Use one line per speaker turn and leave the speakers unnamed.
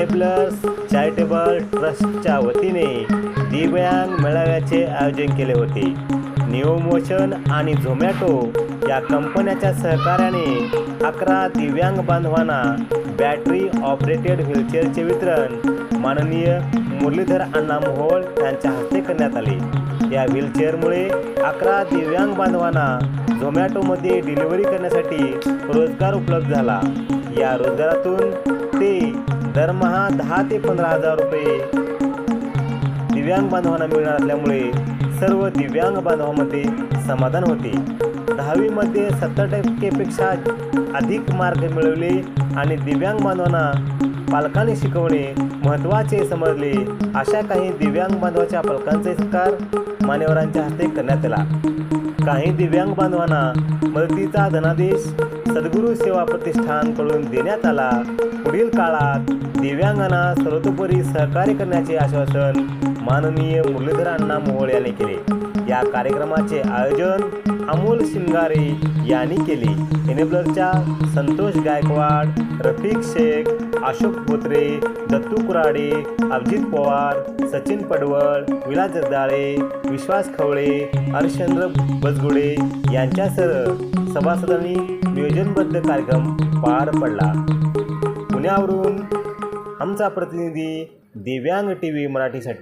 Enablers charitable ट्रस्टच्या वतीने दिव्यांग मेळाव्याचे आयोजन केले होते. न्यू मोशन आणि झोमॅटो या कंपन्याच्या सहकार्याने अकरा दिव्यांग बांधवांना बॅटरी ऑपरेटेड व्हीलचेअरचे वितरण माननीय मुरलीधर अण्णा मोहोळ यांच्या हस्ते करण्यात आले. या व्हीलचेअरमुळे अकरा दिव्यांग बांधवांना झोमॅटोमध्ये डिलिव्हरी करण्यासाठी रोजगार उपलब्ध झाला. या रोजगारातून ते दरमहा दहा ते पंधरा हजार रुपये. दिव्यांग बांधवांना मिळणार असल्यामुळे सर्व दिव्यांग बांधवांमध्ये समाधान होते. दहावीमध्ये सत्तर टक्केपेक्षा अधिक मार्क मिळवले आणि दिव्यांग बांधवांना पालकांनी शिकवणे महत्त्वाचे समजले अशा काही दिव्यांग बांधवाच्या पालकांचे सत्कार मान्यवरांच्या हस्ते करण्यात आला. काही दिव्यांग बांधवांना मदतीचा धनादेश सद्गुरू सेवा प्रतिष्ठानकडून देण्यात आला. पुढील काळात दिव्यांगांना सर्वतोपरी सहकार्य करण्याचे आश्वासन माननीय मुरलीधर अण्णा मोहोळ यांनी केले. या कार्यक्रमाचे आयोजन अमोल शिंगारे यांनी केले. एनेबलरच्या संतोष गायकवाड रफिक शेख अशोक बोत्रे दत्तू कुराडे अभिजित पवार सचिन पडवळ विलास जगदाळे विश्वास खवळे हरिश्चंद्र बजगुडे यांच्यासह सभासदांनी नियोजनबद्ध कार्यक्रम पार पडला. पुण्यावरून आमचा प्रतिनिधी दिव्यांग टी व्ही मराठीसाठी.